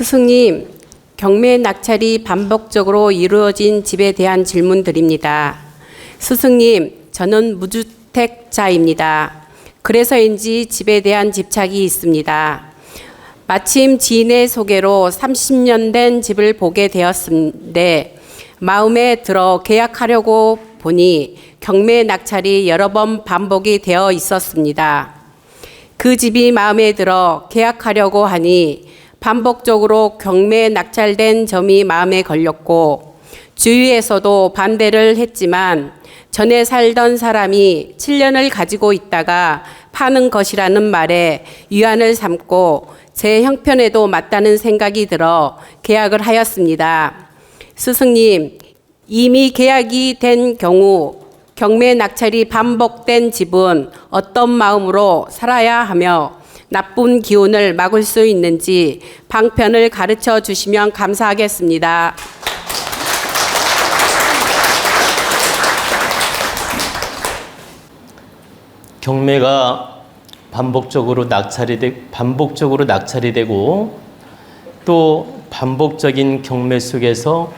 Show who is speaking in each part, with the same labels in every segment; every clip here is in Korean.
Speaker 1: 스승님, 경매 낙찰이 반복적으로 이루어진 집에 대한 질문 드립니다. 스승님, 저는 무주택자입니다. 그래서인지 집에 대한 집착이 있습니다. 마침 지인의 소개로 30년 된 집을 보게 되었는데 마음에 들어 계약하려고 보니 경매 낙찰이 여러 번 반복이 되어 있었습니다. 그 집이 마음에 들어 계약하려고 하니 반복적으로 경매 낙찰된 점이 마음에 걸렸고 주위에서도 반대를 했지만 전에 살던 사람이 7년을 가지고 있다가 파는 것이라는 말에 위안을 삼고 제 형편에도 맞다는 생각이 들어 계약을 하였습니다. 스승님, 이미 계약이 된 경우 경매 낙찰이 반복된 집은 어떤 마음으로 살아야 하며 나쁜 기운을 막을 수 있는지 방편을 가르쳐 주시면 감사하겠습니다.
Speaker 2: 경매가 반복적으로 낙찰이 되, 반복적으로 낙찰이 되고 또 반복적인 경매 속에서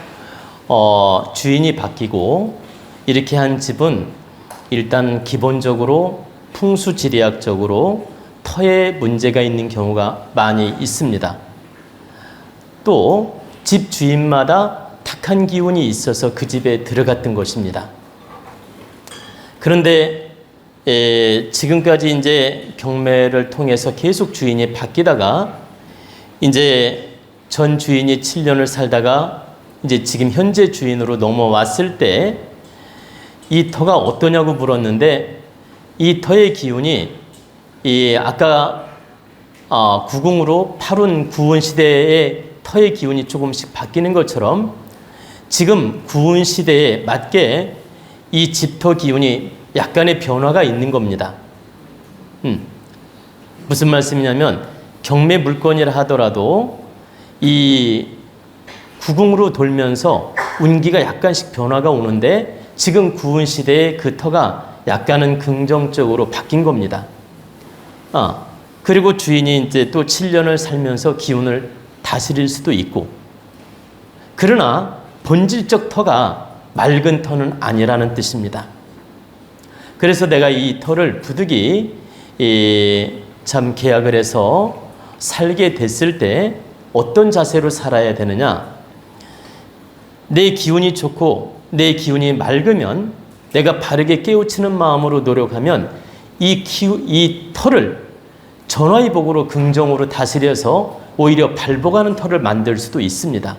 Speaker 2: 어, 주인이 바뀌고 이렇게 한 집은 일단 기본적으로 풍수지리학적으로 터에 문제가 있는 경우가 많이 있습니다. 또 집 주인마다 탁한 기운이 있어서 그 집에 들어갔던 것입니다. 그런데 에, 지금까지 이제 경매를 통해서 계속 주인이 바뀌다가 이제 전 주인이 7년을 살다가 이제 지금 현재 주인으로 넘어왔을 때 이 터가 어떠냐고 물었는데 이 터의 기운이 이 아까 어, 구궁으로 팔운 구운 시대의 터의 기운이 조금씩 바뀌는 것처럼 지금 구운 시대에 맞게 이 집터 기운이 약간의 변화가 있는 겁니다. 음, 무슨 말씀이냐면 경매 물건이라 하더라도 이 구궁으로 돌면서 운기가 약간씩 변화가 오는데 지금 구운 시대에 그 터가 약간은 긍정적으로 바뀐 겁니다. 아, 그리고 주인이 이제 또 7년을 살면서 기운을 다스릴 수도 있고 그러나 본질적 터가 맑은 터는 아니라는 뜻입니다. 그래서 내가 이 터를 부득이 참 계약을 해서 살게 됐을 때 어떤 자세로 살아야 되느냐? 내 기운이 좋고 내 기운이 맑으면 내가 바르게 깨우치는 마음으로 노력하면 이, 기우, 이 터를 전화위복으로 긍정으로 다스려서 오히려 발복하는 터를 만들 수도 있습니다.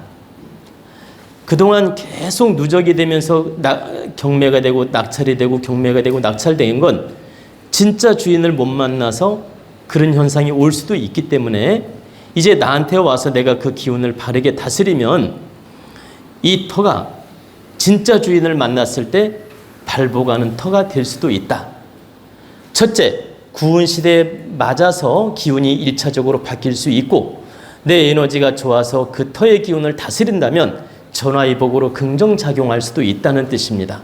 Speaker 2: 그동안 계속 누적이 되면서 나, 경매가 되고 낙찰이 되고 경매가 되고 낙찰된 건 진짜 주인을 못 만나서 그런 현상이 올 수도 있기 때문에 이제 나한테 와서 내가 그 기운을 바르게 다스리면 이 터가 진짜 주인을 만났을 때 발복하는 터가 될 수도 있다. 첫째, 구운 시대에 맞아서 기운이 일차적으로 바뀔 수 있고 내 에너지가 좋아서 그 터의 기운을 다스린다면 전화위복으로 긍정작용할 수도 있다는 뜻입니다.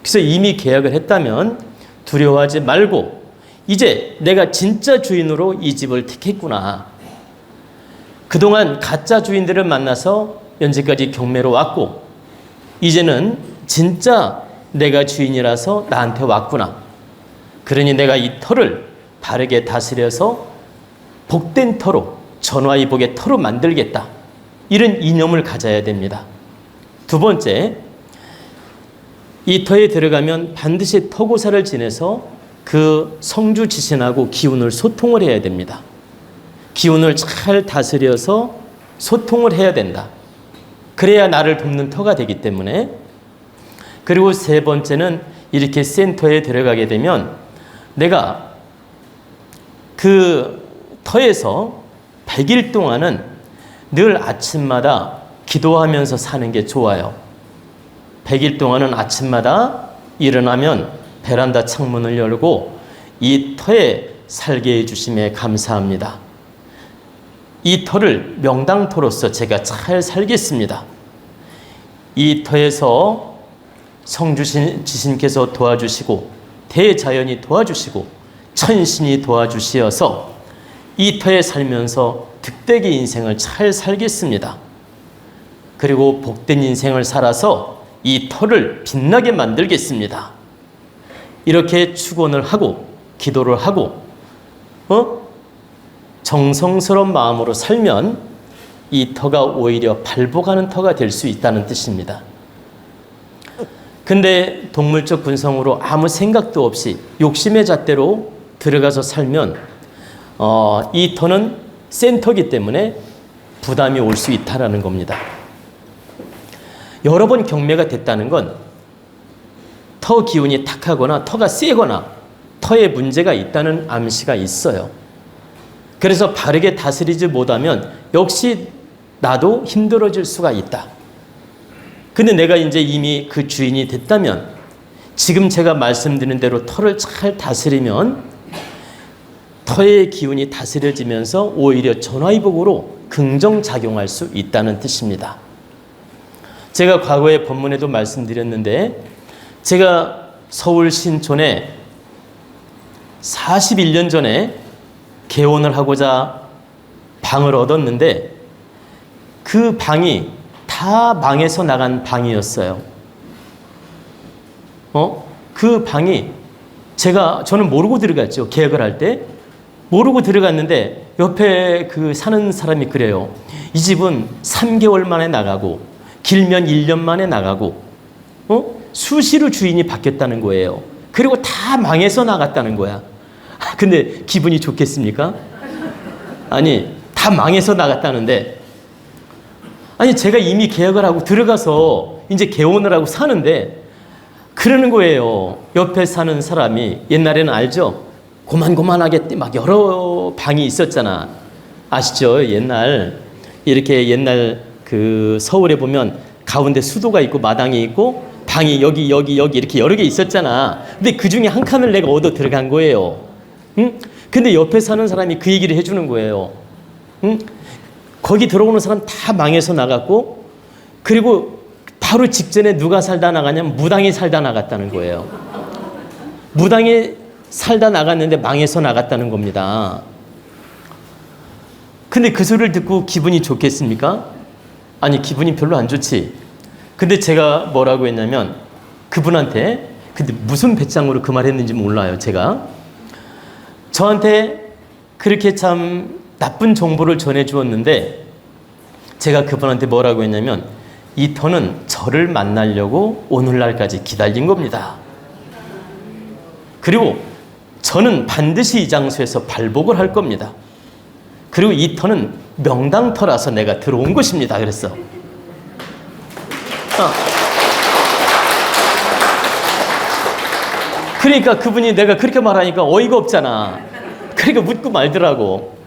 Speaker 2: 그래서 이미 계약을 했다면 두려워하지 말고 이제 내가 진짜 주인으로 이 집을 택했구나. 그동안 가짜 주인들을 만나서 현재까지 경매로 왔고 이제는 진짜 내가 주인이라서 나한테 왔구나. 그러니 내가 이 터를 바르게 다스려서 복된 터로 전화위복의 터로 만들겠다. 이런 이념을 가져야 됩니다. 두 번째, 이 터에 들어가면 반드시 터고사를 지내서 그 성주 지신하고 기운을 소통을 해야 됩니다. 기운을 잘 다스려서 소통을 해야 된다. 그래야 나를 돕는 터가 되기 때문에 그리고 세 번째는 이렇게 센터에 들어가게 되면 내가 그 터에서 100일 동안은 늘 아침마다 기도하면서 사는 게 좋아요. 100일 동안은 아침마다 일어나면 베란다 창문을 열고 이 터에 살게 해주심에 감사합니다. 이 터를 명당토로서 제가 잘 살겠습니다. 이 터에서 성주신 지신께서 도와주시고 대자연이 도와주시고 천신이 도와주시어서 이 터에 살면서 득되게 인생을 잘 살겠습니다. 그리고 복된 인생을 살아서 이 터를 빛나게 만들겠습니다. 이렇게 축원을 하고 기도를 하고 어? 정성스러운 마음으로 살면 이 터가 오히려 발복하는 터가 될 수 있다는 뜻입니다. 근데 동물적 군성으로 아무 생각도 없이 욕심의 잣대로 들어가서 살면 어, 이 터는 센터기 때문에 부담이 올 수 있다라는 겁니다. 여러 번 경매가 됐다는 건 터 기운이 탁하거나 터가 세거나 터에 문제가 있다는 암시가 있어요. 그래서 바르게 다스리지 못하면 역시 나도 힘들어질 수가 있다. 근데 내가 이제 이미 그 주인이 됐다면 지금 제가 말씀드린 대로 터를 잘 다스리면 터의 기운이 다스려지면서 오히려 전화위복으로 긍정작용할 수 있다는 뜻입니다. 제가 과거에 본문에도 말씀드렸는데 제가 서울 신촌에 41년 전에 개원을 하고자 방을 얻었는데 그 방이 다 망해서 나간 방이었어요. 어? 그 방이 제가 저는 모르고 들어갔죠. 계약을 할 때. 모르고 들어갔는데 옆에 그 사는 사람이 그래요. 이 집은 3개월 만에 나가고 길면 1년 만에 나가고 어? 수시로 주인이 바뀌었다는 거예요. 그리고 다 망해서 나갔다는 거야. 근데 기분이 좋겠습니까? 아니, 다 망해서 나갔다는데 아니 제가 이미 계약을 하고 들어가서 이제 개원을 하고 사는데 그러는 거예요. 옆에 사는 사람이 옛날에는 알죠? 고만고만하게 막 여러 방이 있었잖아. 아시죠? 옛날 이렇게 옛날 그 서울에 보면 가운데 수도가 있고 마당이 있고 방이 여기 여기 여기 이렇게 여러 개 있었잖아. 근데 그 중에 한 칸을 내가 얻어 들어간 거예요. 응? 근데 옆에 사는 사람이 그 얘기를 해주는 거예요. 응? 거기 들어오는 사람 다 망해서 나갔고 그리고 바로 직전에 누가 살다 나가냐면 무당이 살다 나갔다는 거예요. 무당이 살다 나갔는데 망해서 나갔다는 겁니다. 근데 그 소리를 듣고 기분이 좋겠습니까? 아니 기분이 별로 안 좋지. 근데 제가 뭐라고 했냐면 그분한테 근데 무슨 배짱으로 그 말 했는지 몰라요. 제가 저한테 그렇게 참 나쁜 정보를 전해 주었는데 제가 그분한테 뭐라고 했냐면 이 터는 저를 만나려고 오늘날까지 기다린 겁니다. 그리고 저는 반드시 이 장소에서 발복을 할 겁니다. 그리고 이 터는 명당터라서 내가 들어온 것입니다. 그랬어. 어. 그러니까 그분이 내가 그렇게 말하니까 어이가 없잖아. 그러니까 묻고 말더라고.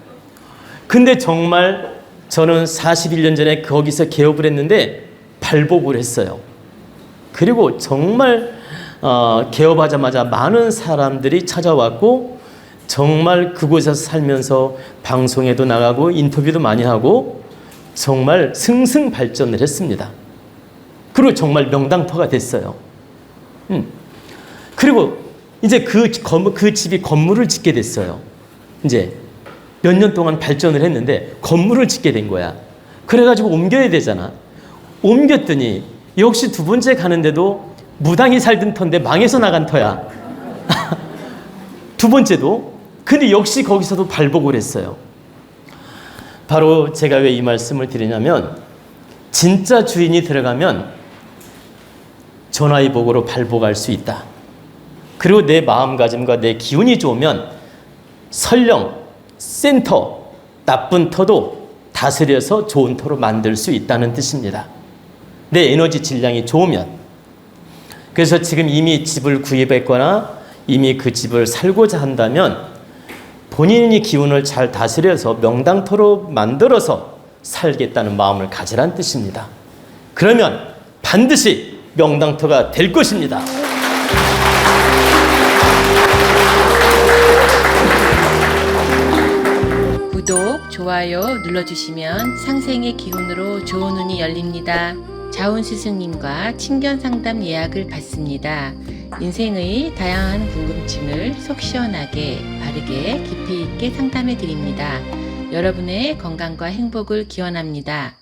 Speaker 2: 근데 정말 저는 41년 전에 거기서 개업을 했는데 발복을 했어요. 그리고 정말 어, 개업하자마자 많은 사람들이 찾아왔고 정말 그곳에서 살면서 방송에도 나가고 인터뷰도 많이 하고 정말 승승 발전을 했습니다. 그리고 정말 명당터가 됐어요. 음. 그리고 이제 그, 그 집이 건물을 짓게 됐어요. 이제 몇 년 동안 발전을 했는데 건물을 짓게 된 거야. 그래가지고 옮겨야 되잖아. 옮겼더니 역시 두 번째 가는데도 무당이 살던 터인데 망해서 나간 터야. 두 번째도. 근데 역시 거기서도 발복을 했어요. 바로 제가 왜 이 말씀을 드리냐면 진짜 주인이 들어가면 전화위복으로 발복할 수 있다. 그리고 내 마음가짐과 내 기운이 좋으면 설령 센터, 나쁜 터도 다스려서 좋은 터로 만들 수 있다는 뜻입니다. 내 에너지 질량이 좋으면. 그래서 지금 이미 집을 구입했거나 이미 그 집을 살고자 한다면 본인이 기운을 잘 다스려서 명당터로 만들어서 살겠다는 마음을 가지란 뜻입니다. 그러면 반드시 명당터가 될 것입니다.
Speaker 3: 좋아요 눌러주시면 상생의 기운으로 좋은 운이 열립니다. 자운 스승님과 친견 상담 예약을 받습니다. 인생의 다양한 궁금증을 속 시원하게, 바르게, 깊이 있게 상담해 드립니다. 여러분의 건강과 행복을 기원합니다.